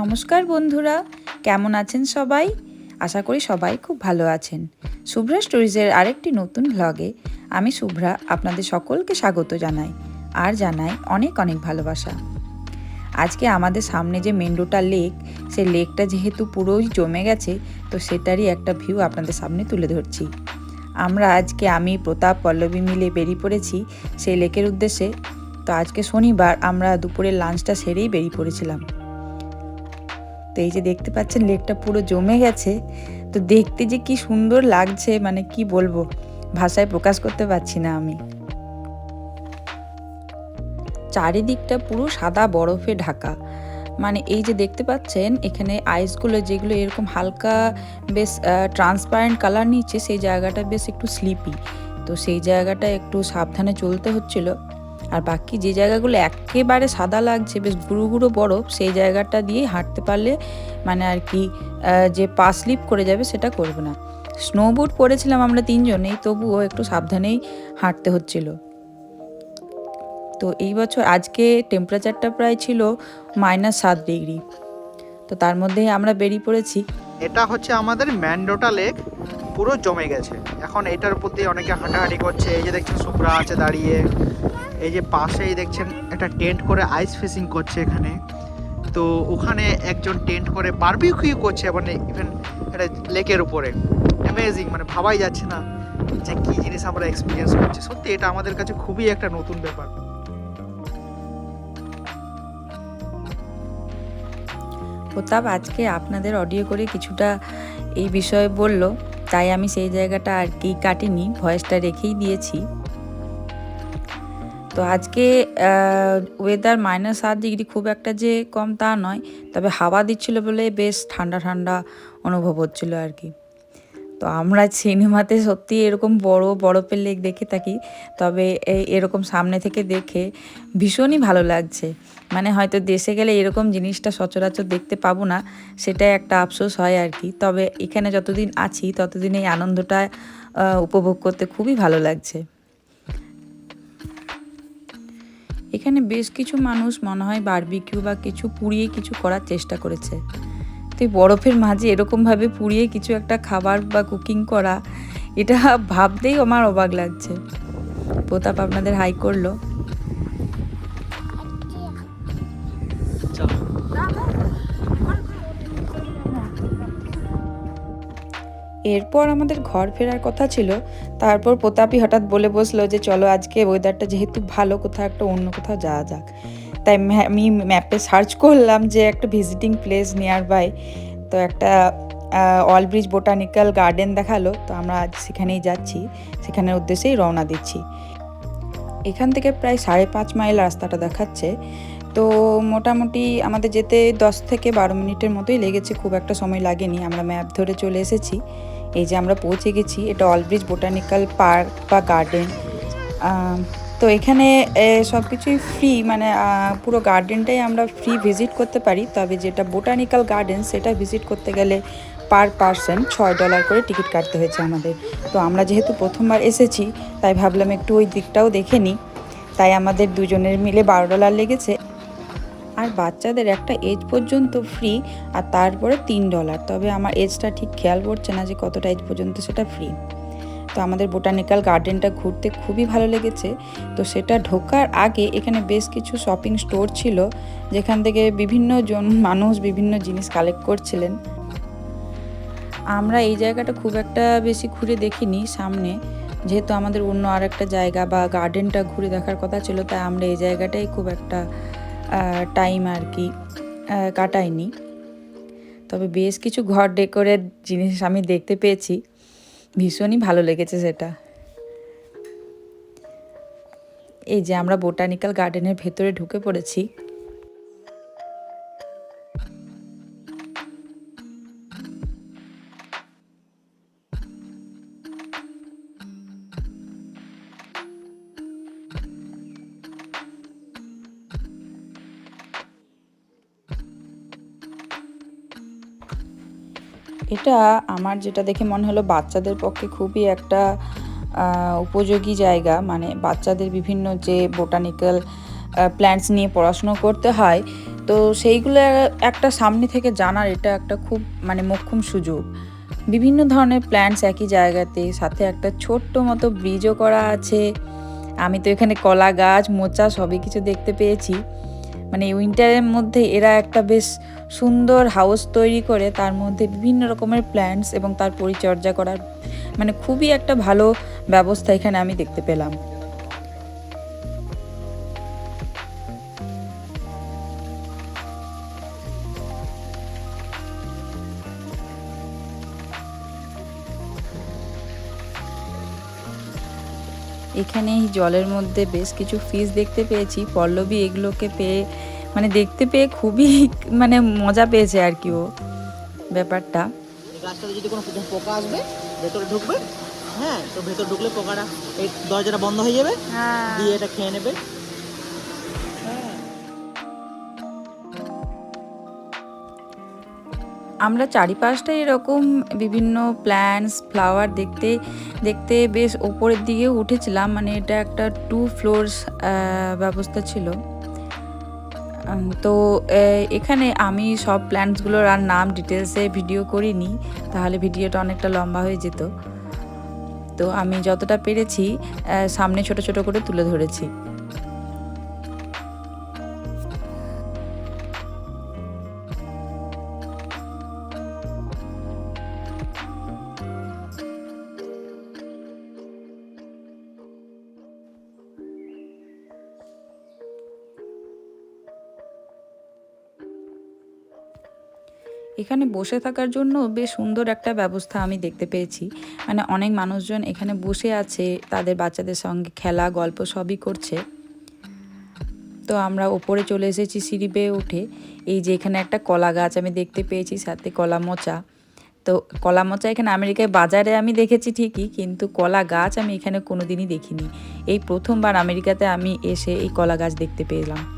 নমস্কার বন্ধুরা, কেমন আছেন সবাই? আশা করি সবাই খুব ভালো আছেন। শুভ্রা স্টোরিজের আরেকটি নতুন ভ্লগে আমি শুভ্রা আপনাদের সকলকে স্বাগত জানাই, আর জানাই অনেক অনেক ভালোবাসা। আজকে আমাদের সামনে যে মেন্ডোটা লেক সে লেকটা যেহেতু পুরোই জমে গেছে, তো সেটারই একটা ভিউ আপনাদের সামনে তুলে ধরছি। আমরা আজকে আমি, প্রতাপ, পল্লবী মিলে বেরিয়ে পড়েছি সেই লেকের উদ্দেশ্যে। তো আজকে শনিবার আমরা দুপুরের লাঞ্চটা সেরেই বেরিয়ে পড়েছিলাম। তো এই যে দেখতে পাচ্ছেন লেকটা পুরো জমে গেছে। তো দেখতে যে কি সুন্দর লাগছে মানে কি বলব, ভাষায় প্রকাশ করতে পারছি না আমি। চারিদিকটা পুরো সাদা বরফে ঢাকা। মানে এই যে দেখতে পাচ্ছেন, এখানে আইসগুলো যেগুলো এরকম হালকা বেশ ট্রান্সপারেন্ট কালার নিচ্ছে, সেই জায়গাটা বেশ একটু স্লিপি তো সেই জায়গাটা একটু সাবধানে চলতে হচ্ছিল। আর বাকি যে জায়গাগুলো একেবারে সাদা লাগছে, বেশ গুঁড়ো গুঁড়ো বরফ, সেই জায়গাটা দিয়ে হাঁটতে পারলে মানে আর কি যে পা স্লিপ করে যাবে সেটা করবে না। স্নো বুট পরেছিলাম আমরা তিনজনেই, তবুও একটু সাবধানেই হাঁটতে হচ্ছিল। তো এই বছর আজকে টেম্পারেচারটা প্রায় ছিল মাইনাস সাত ডিগ্রি তো তার মধ্যে আমরা বেরিয়ে পড়েছি। এটা হচ্ছে আমাদের ম্যান্ডোটা লেক পুরো জমে গেছে। এখন এটার উপর দিয়ে অনেকে হাঁটাহাঁটি করছে, এই যে দেখছেন সুপ্রা আছে দাঁড়িয়ে। এই যে পাশেই দেখছেন একটা টেন্ট করে আইস ফিশিং করছে এখানে। তো ওখানে একজন টেন্ট করে বারবিকিউ করছে মানে ইভেন একটা লেকের উপরে। অ্যামেজিং মানে ভাবাই যাচ্ছে না যে কী জিনিস আমরা এক্সপিরিয়েন্স করছি। সত্যি, এটা আমাদের কাছে খুবই একটা নতুন ব্যাপার। প্রতাপ, আজকে আপনাদের অডিও করে কিছুটা এই বিষয়ে বলল, তাই আমি সেই জায়গাটা আর কি কাটিনি, ভয়েসটা রেখেই দিয়েছি। তো আজকে ওয়েদার মাইনাস সাত ডিগ্রি খুব একটা যে কম তা নয়, তবে হাওয়া দিচ্ছিল বলে বেশ ঠান্ডা ঠান্ডা অনুভব হচ্ছিল আর কি। তো আমরা সিনেমাতে সত্যি এরকম বড় বরফের লেক দেখে থাকি, তবে এরকম সামনে থেকে দেখে ভীষণই ভালো লাগছে। মানে হয়তো দেশে গেলে এরকম জিনিসটা সচরাচর দেখতে পাবো না, সেটাই একটা আফসোস হয় আর কি। তবে এখানে যতদিন আছি, ততদিন এই আনন্দটা উপভোগ করতে খুবই ভালো লাগছে। এখানে বেশ কিছু মানুষ মনে হয় বারবিকিউ বা কিছু পুড়িয়ে কিছু করার চেষ্টা করেছে। তো বরফের মাঝে এরকমভাবে পুড়িয়ে কিছু একটা খাবার বা কুকিং করা, এটা ভাবতেই আমার অবাক লাগছে। প্রতাপ আপনাদের হাই করল। এরপর আমাদের ঘর ফেরার কথা ছিল। তারপর প্রতাপই হঠাৎ বলে বসল যে, চলো আজকে ওয়েদারটা যেহেতু ভালো, কোথাও একটা অন্য কোথাও যাওয়া যাক। তাই আমি ম্যাপে সার্চ করলাম যে, একটা ভিজিটিং প্লেস নিয়ার বাই তো একটা অল ব্রিজ বোটানিক্যাল গার্ডেন দেখাল। তো আমরা আজ সেখানেই যাচ্ছি। সেখানের উদ্দেশ্যেই রওনা দিচ্ছি। এখান থেকে প্রায় সাড়ে পাঁচ মাইল রাস্তাটা দেখাচ্ছে। তো মোটামুটি আমাদের যেতে দশ থেকে বারো মিনিটের মতোই লেগেছে। খুব একটা সময় লাগেনি। আমরা ম্যাপ ধরে চলে এসেছি। এই যে আমরা পৌঁছে গেছি, এটা অলব্রিজ বোটানিক্যাল পার্ক বা গার্ডেন তো এখানে সব কিছুই ফ্রি মানে পুরো গার্ডেনটাই আমরা ফ্রি ভিজিট করতে পারি। তবে যেটা বোটানিক্যাল গার্ডেন সেটা ভিজিট করতে গেলে পার পারসন ছয় ডলার করে টিকিট কাটতে হয়েছে আমাদের। তো আমরা যেহেতু প্রথমবার এসেছি, তাই ভাবলাম একটু ওই দিকটাও দেখে নিই। তাই আমাদের দুজনের মিলে বারো ডলার লেগেছে। আর বাচ্চাদের একটা এজ পর্যন্ত ফ্রি আর তারপরে তিন ডলার তবে আমার এজটা ঠিক খেয়াল পড়ছে না যে কতটা এজ পর্যন্ত সেটা ফ্রি তো আমাদের বোটানিক্যাল গার্ডেনটা ঘুরতে খুবই ভালো লেগেছে। তো সেটা ঢোকার আগে এখানে বেশ কিছু শপিং স্টোর ছিল, যেখান থেকে বিভিন্ন জন মানুষ বিভিন্ন জিনিস কালেক্ট করছিলেন। আমরা এই জায়গাটা খুব একটা বেশি ঘুরে দেখিনি সামনে। যেহেতু আমাদের অন্য আর একটা জায়গা বা গার্ডেনটা ঘুরে দেখার কথা ছিল, তাই আমরা এই জায়গাটাই খুব একটা টাইম আর কি কাটাইনি তবে বেশ কিছু ঘর ডেকোরের জিনিস আমি দেখতে পেয়েছি। ভীষণই ভালো লেগেছে সেটা। এই যে আমরা বোটানিক্যাল গার্ডেনের ভেতরে ঢুকে পড়েছি। এটা আমার যেটা দেখে মনে হলো বাচ্চাদের পক্ষে খুবই একটা উপযোগী জায়গা। মানে বাচ্চাদের বিভিন্ন যে বোটানিক্যাল প্ল্যান্টস নিয়ে পড়াশুনো করতে হয়, তো সেইগুলো একটা সামনে থেকে জানার এটা একটা খুব মানে মোক্ষম সুযোগ। বিভিন্ন ধরনের প্ল্যান্টস একই জায়গাতে, সাথে একটা ছোট্ট মতো ব্রিজও করা আছে। আমি তো এখানে কলা গাছ, মোচা সবই কিছু দেখতে পেয়েছি। মানে উইন্টারের মধ্যে এরা একটা বেশ সুন্দর হাউস তৈরি করে তার মধ্যে বিভিন্ন রকমের প্ল্যান্টস এবং তার পরিচর্যা করার মানে খুবই একটা ভালো ব্যবস্থা এখানে আমি দেখতে পেলাম। এখানে জলের মধ্যে বেশ কিছু ফিশ দেখতে পেয়েছি। পল্লবী এগুলোকে পেয়ে মানে দেখতে পেয়ে খুবই মানে মজা পেয়েছে আর কি ও ব্যাপারটা। গাছটাতে যদি কোনো পোকা আসবে ভেতরে ঢুকবে হ্যাঁ তো ভেতরে ঢুকলে পোকাটা এই দরজাটা বন্ধ হয়ে যাবে দিয়ে এটা খেয়ে নেবে। আমরা চারিপাশটা এরকম বিভিন্ন প্ল্যান্টস ফ্লাওয়ার দেখতে দেখতে বেশ ওপরের দিকে উঠেছিলাম মানে এটা একটা টু ফ্লোরস ব্যবস্থা ছিল। তো এখানে আমি সব প্ল্যান্টসগুলোর আর নাম ডিটেলসে ভিডিও করিনি, তাহলে ভিডিওটা অনেকটা লম্বা হয়ে যেত। তো আমি যতটা পেরেছি সামনে ছোট ছোট করে তুলে ধরেছি। এখানে বসে থাকার জন্য বেশ সুন্দর একটা ব্যবস্থা আমি দেখতে পেয়েছি। মানে অনেক মানুষজন এখানে বসে আছে, তাদের বাচ্চাদের সঙ্গে খেলা, গল্প সবই করছে। তো আমরা ওপরে চলে এসেছি সিঁড়ি বেয়ে উঠে। এই যে এখানে একটা কলা গাছ আমি দেখতে পেয়েছি, সাথে কলা মোচা। তো কলা মোচা এখানে আমেরিকায় বাজারে আমি দেখেছি ঠিকই, কিন্তু কলা গাছ আমি এখানে কোনোদিনই দেখিনি। এই প্রথমবার আমেরিকাতে আমি এসে এই কলা গাছ দেখতে পেলাম।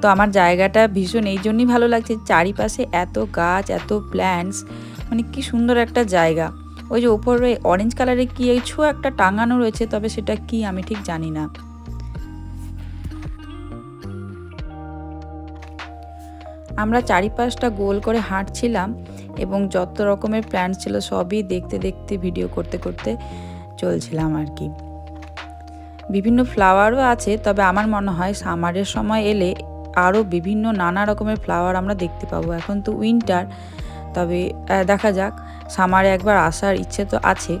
তো আমার জায়গাটা ভীষণ, এই জন্যই ভালো লাগছে চারিপাশে এত গাছ, এত প্ল্যান্টস মানে কি সুন্দর একটা জায়গা। ওই যে ওপরে অরেঞ্জ কালারের কি কিছু একটা টাঙানো রয়েছে, তবে সেটা কি আমি ঠিক জানি না। আমরা চারিপাশটা গোল করে হাঁটছিলাম এবং যত রকমের প্ল্যান্টস ছিল সবই দেখতে দেখতে ভিডিও করতে করতে চলছিলাম আর কি। বিভিন্ন ফ্লাওয়ারও আছে, তবে আমার মনে হয় সামারের সময় এলে আরও বিভিন্ন নানা রকমের ফ্লাওয়ার আমরা দেখতে পাবো। এখন তো উইন্টার তবে দেখা যাক। সামারে একবার আসার ইচ্ছে তো আছে।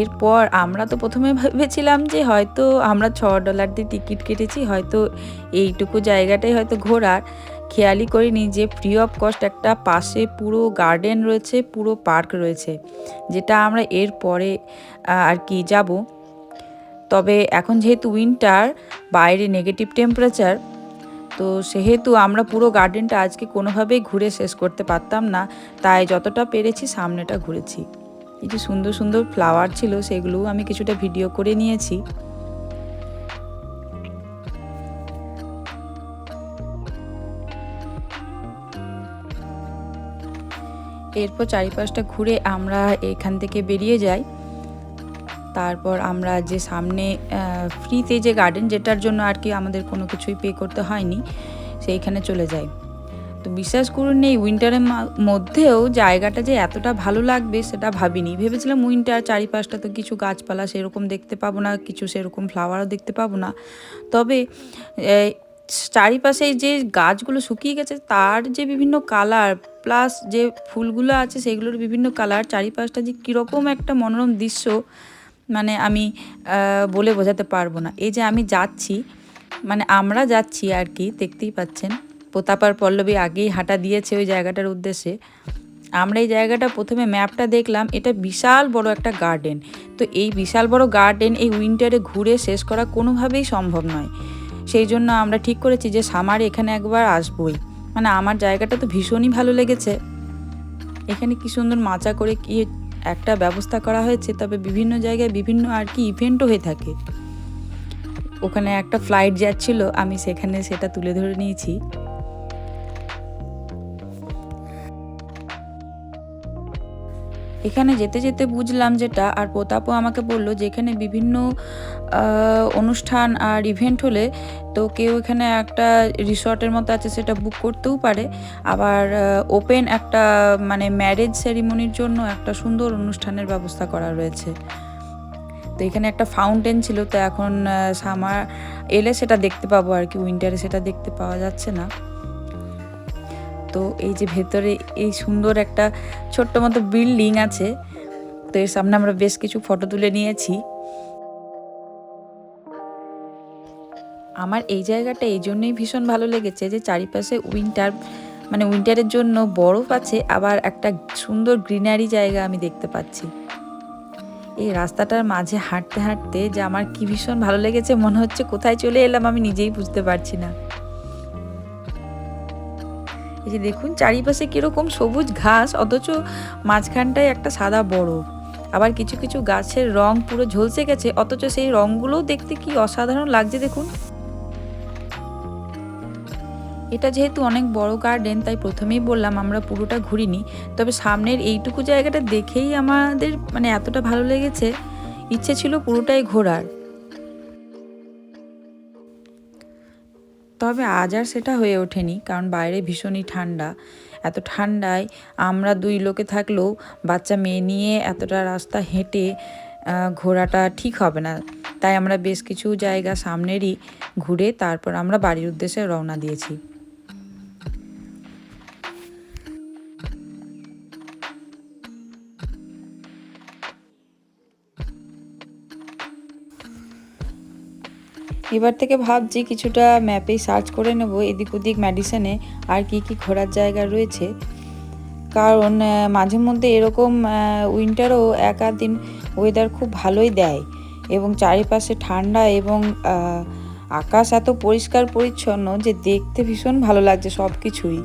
এরপর আমরা তো প্রথমে ভেবেছিলাম যে হয়তো আমরা ছ ডলার দিয়ে টিকিট কেটেছি, হয়তো এইটুকু জায়গাটাই হয়তো ঘোরার। খেয়ালই করিনি যে ফ্রি অফ কস্ট একটা পাশে পুরো গার্ডেন রয়েছে, পুরো পার্ক রয়েছে। যেটা আমরা এর পরে আর কি যাব। তবে এখন যেহেতু উইন্টার বাইরে নেগেটিভ টেম্পারেচার তো সেহেতু আমরা পুরো গার্ডেনটা আজকে কোনোভাবেই ঘুরে শেষ করতে পারতাম না। তাই যতটা পেরেছি সামনেটা ঘুরেছি। এই যে সুন্দর সুন্দর ফ্লাওয়ার ছিল সেগুলোও আমি কিছুটা ভিডিও করে নিয়েছি। এরপর চারিপাশটা ঘুরে আমরা এখান থেকে বেরিয়ে যাই। তারপর আমরা যে সামনে ফ্রিতে যে গার্ডেন যেটার জন্য আর কি আমাদের কোনো কিছুই পে করতে হয়নি, সেইখানে চলে যাই। তো বিশ্বাস করুন এই উইন্টারের মধ্যেও জায়গাটা যে এতটা ভালো লাগবে সেটা ভাবিনি। ভেবেছিলাম উইন্টার চারিপাশটা তো কিছু গাছপালা সেরকম দেখতে পাবো না, কিছু সেরকম ফ্লাওয়ারও দেখতে পাবো না। তবে চারিপাশে যে গাছগুলো শুকিয়ে গেছে, তার যে বিভিন্ন কালার প্লাস যে ফুলগুলো আছে, সেগুলোর বিভিন্ন কালার চারিপাশটা যে কীরকম একটা মনোরম দৃশ্য মানে আমি বলে বোঝাতে পারব না। এই যে আমি যাচ্ছি মানে আমরা যাচ্ছি আর কি, দেখতেই পাচ্ছেন। পোতাপার পল্লবী আগেই হাঁটা দিয়েছে ওই জায়গাটার উদ্দেশ্যে। আমরা এই জায়গাটা প্রথমে ম্যাপটা দেখলাম, এটা বিশাল বড় একটা গার্ডেন। তো এই বিশাল বড় গার্ডেন এই উইন্টারে ঘুরে শেষ করা কোনোভাবেই সম্ভব নয়। সেই জন্য আমরা ঠিক করেছি যে সামার এখানে একবার আসবই। মানে আমার জায়গাটা তো ভীষণই ভালো লেগেছে। এখানে কি সুন্দর মাচা করে কি একটা ব্যবস্থা করা হয়েছে, তবে বিভিন্ন জায়গায় বিভিন্ন আর কি ইভেন্টও হয়ে থাকে। ওখানে একটা ফ্লাইট যাচ্ছিল, আমি সেখানে সেটা তুলে ধরে নিয়েছি। এখানে যেতে যেতে বুঝলাম যেটা, আর প্রতাপও আমাকে বলল যে এখানে বিভিন্ন অনুষ্ঠান আর ইভেন্ট হলে তো কেউ এখানে একটা রিসর্টের মতো আছে সেটা বুক করতেও পারে। আবার ওপেন একটা মানে ম্যারেজ সেরিমনির জন্য একটা সুন্দর অনুষ্ঠানের ব্যবস্থা করা রয়েছে। তো এখানে একটা ফাউন্টেন ছিল, তো এখন সামার এলে সেটা দেখতে পাবো আর কি উইন্টারে সেটা দেখতে পাওয়া যাচ্ছে না। তো এই যে ভেতরে এই সুন্দর একটা ছোট্ট মতো বিল্ডিং আছে। তো এর সামনে আমরা বেশ কিছু ফটো তুলে নিয়েছি। আমার এই জায়গাটা এই জন্যই ভীষণ ভালো লেগেছে যে চারিপাশে উইন্টার মানে উইন্টারের জন্য বরফ আছে, আবার একটা সুন্দর গ্রিনারি জায়গা আমি দেখতে পাচ্ছি। এই রাস্তাটার মাঝে হাঁটতে হাঁটতে যে আমার কি ভীষণ ভালো লেগেছে, মনে হচ্ছে কোথায় চলে এলাম আমি নিজেই বুঝতে পারছি না। এই যে দেখুন, চারিপাশে কীরকম সবুজ ঘাস, অথচ মাঝখানটায় একটা সাদা বরফ। আবার কিছু কিছু গাছের রং পুরো ঝলসে গেছে, অথচ সেই রংগুলোও দেখতে কি অসাধারণ লাগছে দেখুন। এটা যেহেতু অনেক বড় গার্ডেন তাই প্রথমেই বললাম আমরা পুরোটা ঘুরিনি। তবে সামনের এইটুকু জায়গাটা দেখেই আমাদের মানে এতটা ভালো লেগেছে। ইচ্ছে ছিল পুরোটাই ঘোরার। তবে আজ আর সেটা হয়ে ওঠেনি, কারণ বাইরে ভীষণই ঠান্ডা। এত ঠান্ডায় আমরা দুই লোকে থাকলেও বাচ্চা মেয়ে নিয়ে এতটা রাস্তা হেঁটে ঘোরাটা ঠিক হবে না। তাই আমরা বেশ কিছু জায়গা সামনেরই ঘুরে তারপর আমরা বাড়ির উদ্দেশ্যে রওনা দিয়েছি। এবার থেকে ভাবছি কিছুটা ম্যাপেই সার্চ করে নেব এদিক ওদিক মেডিসিনে আর কি কি ঘোরার জায়গা রয়েছে। কারণ মাঝে মধ্যে এরকম উইন্টারও দিন ওয়েদার খুব ভালোই দেয় এবং চারিপাশে ঠান্ডা এবং আকাশ এত পরিষ্কার পরিচ্ছন্ন যে দেখতে ভীষণ ভালো লাগছে সব কিছুই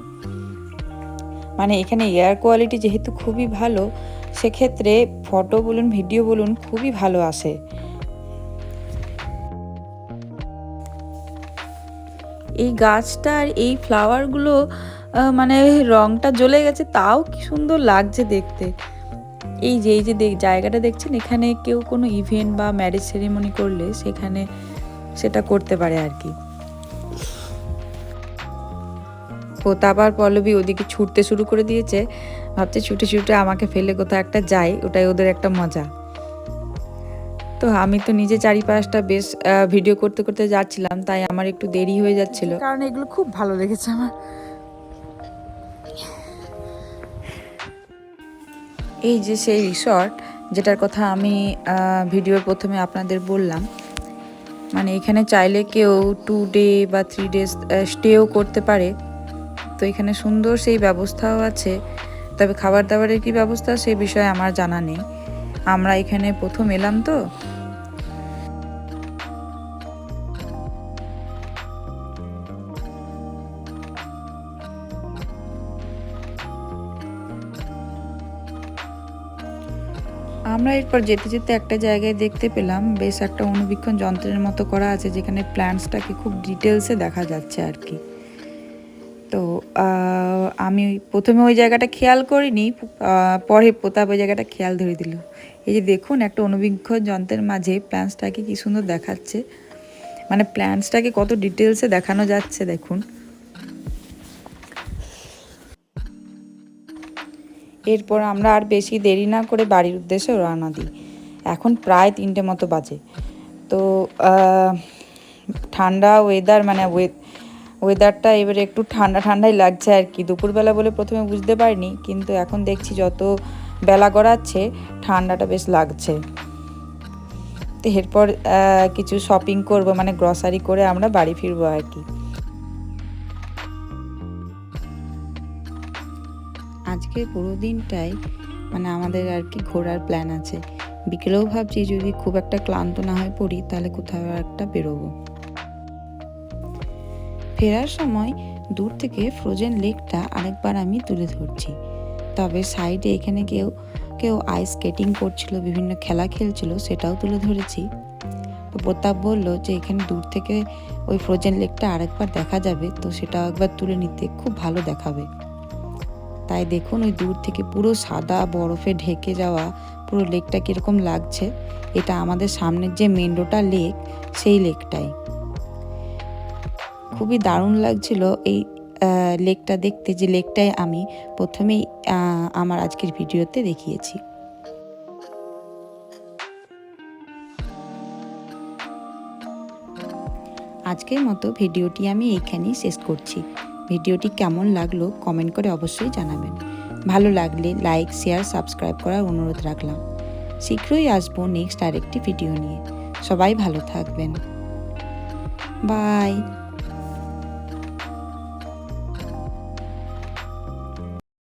মানে এখানে এয়ার কোয়ালিটি যেহেতু খুবই ভালো, সেক্ষেত্রে ফটো বলুন ভিডিও বলুন খুবই ভালো আসে। এই গাছটা আর এই ফ্লাওয়ারগুলো মানে রংটা জ্বলে গেছে, তাও কি সুন্দর লাগছে দেখতে। এই যে এই যে জায়গাটা দেখছেন, এখানে কেউ কোনো ইভেন্ট বা ম্যারেজ সেরিমনি করলে সেখানে সেটা করতে পারে আর কি। প্রতাপ আর পল্লবী ওদিকে ছুটতে শুরু করে দিয়েছে। ভাবছে ছুটে ছুটে আমাকে ফেলে কোথাও একটা যাই, ওটাই ওদের একটা মজা। তো আমি তো নিজে চারিপাশটা বেশ ভিডিও করতে করতে যাচ্ছিলাম তাই আমার একটু দেরি হয়ে যাচ্ছিল। কারণ এগুলো খুব ভালো লেগেছে আমার। এই যে সেই রিসর্ট যেটার কথা আমি ভিডিওর প্রথমে আপনাদের বললাম মানে এখানে চাইলে কেউ টু ডে বা থ্রি ডেজ স্টেও করতে পারে। তো এখানে সুন্দর সেই ব্যবস্থাও আছে তবে খাবার দাবারের কি ব্যবস্থা সেই বিষয়ে আমার জানা নেই। আমরা এখানে প্রথম এলাম তো আমরা এরপর যেতে যেতে একটা জায়গায় দেখতে পেলাম, বেশ একটা অনুবীক্ষণ যন্ত্রের মতো করা আছে যেখানে প্ল্যান্টসটাকে খুব ডিটেলসে দেখা যাচ্ছে আর কি। তো আমি প্রথমে ওই জায়গাটা খেয়াল করিনি পরে প্রতাপ ওই জায়গাটা খেয়াল ধরে দিল। এই যে দেখুন, একটা অনুবীক্ষণ যন্ত্রের মাঝে প্ল্যান্টসটাকে কি সুন্দর দেখাচ্ছে। মানে প্ল্যান্টসটাকে কত ডিটেলসে দেখানো যাচ্ছে দেখুন। এরপর আমরা আর বেশি দেরি না করে বাড়ির উদ্দেশ্যে রওনা দিই। এখন প্রায় তিনটে মতো বাজে। তো ঠান্ডা ওয়েদার মানে ওয়েদারটা এবারে একটু ঠান্ডা ঠান্ডাই লাগছে আর কি। দুপুরবেলা বলে প্রথমে বুঝতে পারিনি, কিন্তু এখন দেখছি যত বেলা গড়াচ্ছে, ঠান্ডাটা বেশ লাগছে। এরপর কিছু শপিং করব মানে গ্রসারি করে আমরা বাড়ি ফিরবো আর কি। আজকে পুরো দিনটাই মানে আমাদের আর কি ঘোরার প্ল্যান আছে। বিকেলেও ভাবছি যদি খুব একটা ক্লান্ত না হয়ে পড়ি, তাহলে কোথাও একটা বেরোবো। ফেরার সময় দূর থেকে ফ্রোজেন লেকটা আরেকবার আমি তুলে ধরছি। তবে সাইডে এখানে কেউ কেউ আইস স্কেটিং করছিল, বিভিন্ন খেলা খেলছিল, সেটাও তুলে ধরেছি। তো প্রতাপ বলল যে এখানে দূর থেকে ওই ফ্রোজেন লেকটা আরেকবার দেখা যাবে, তো সেটাও একবার তুলে নিতে খুব ভালো দেখাবে। তাই দেখুন ওই দূর থেকে পুরো সাদা বরফে ঢেকে যাওয়া পুরো লেকটা কীরকম লাগছে। এটা আমাদের সামনের যে মেন্ডোটা লেক সেই লেকটাই খুবই দারুণ লাগছিল এই লেকটা দেখতে, যে লেকটাই আমি প্রথমেই আমার আজকের ভিডিওতে দেখিয়েছি। আজকের মতো ভিডিওটি আমি এইখানেই শেষ করছি। ভিডিওটি কেমন লাগল কমেন্ট করে অবশ্যই জানাবেন। ভালো লাগলে লাইক, শেয়ার, সাবস্ক্রাইব করার অনুরোধ রাখলাম। শীঘ্রই আসব নেক্সট আরেকটি ভিডিও নিয়ে। সবাই ভালো থাকবেন। বাই।